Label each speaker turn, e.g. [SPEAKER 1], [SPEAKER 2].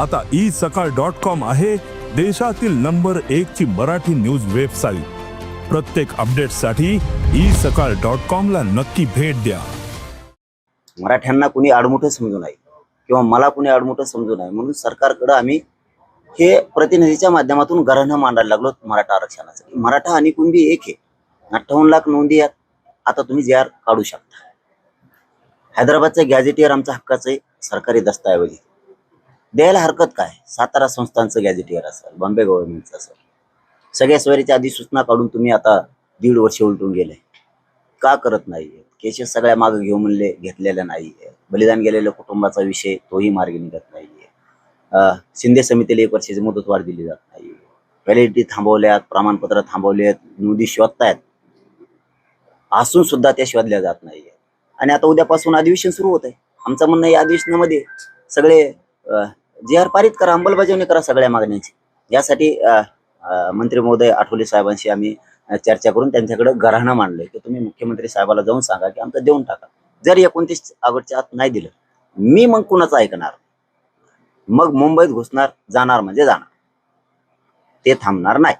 [SPEAKER 1] आता ई सकाळ dot com आहे देशातील नंबर एक ची मराठी न्यूज वेबसाईट. प्रत्येक अपडेटसाठी ई सकाळ डॉट कॉम ला नक्की भेट द्या.
[SPEAKER 2] मराठ्यांना कुणी आडमुठं समजू नये किंवा मला कुणी आडमुठं समजू नये म्हणून सरकारकडे आम्ही हे प्रतिनिधीच्या माध्यमातून घराणं मांडायला लागलो मराठा आरक्षणासाठी मराठा आणि कुणबी एक आहे. अठ्ठावन्न लाख नोंदी आहेत. आता तुम्ही जे आर काढू शकता. हैदराबादचं गॅझेटियर आमच्या हक्काचं आहे. सरकारी दस्तऐवज आहे. द्यायला हरकत काय? सातारा संस्थांचं गॅझेटियर असेल बॉम्बे गव्हर्नमेंटचं असेल. सगळ्या स्वारीच्या अधिसूचना काढून तुम्ही आता दीड वर्ष उलटून गेले. का करत नाहीये केसेस सगळ्या मागे घेऊ म्हणले घेतलेल्या नाहीये बलिदान गेलेल्या कुटुंबाचा विषय तोही मार्गी निघत नाहीये. अं, शिंदे समितीला एक वर्षाची मुदतवाढ दिली जात नाही व्हॅलिडिटी थांबवल्यात प्रमाणपत्र थांबवलेत नोंदी शोधतायत. असून सुद्धा त्या शोधल्या जात नाहीये आणि आता उद्यापासून अधिवेशन सुरू होत आहे आमचं म्हणणं या अधिवेशनामध्ये सगळे जे आर पारित करा अंमलबजावणी करा सगळ्या मागण्यांची. यासाठी मंत्री महोदय आठवले साहेबांशी आम्ही चर्चा करून त्यांच्याकडे घराणं मांडलंय. की तुम्ही मुख्यमंत्री साहेबाला जाऊन सांगा की आमचं देऊन टाका. जर एकोणतीस ऑगस्टच्या आत नाही दिलं मी मग कुणाचं ऐकणार? मग मुंबईत घुसणार जाणार म्हणजे जाणार. ते थांबणार नाही.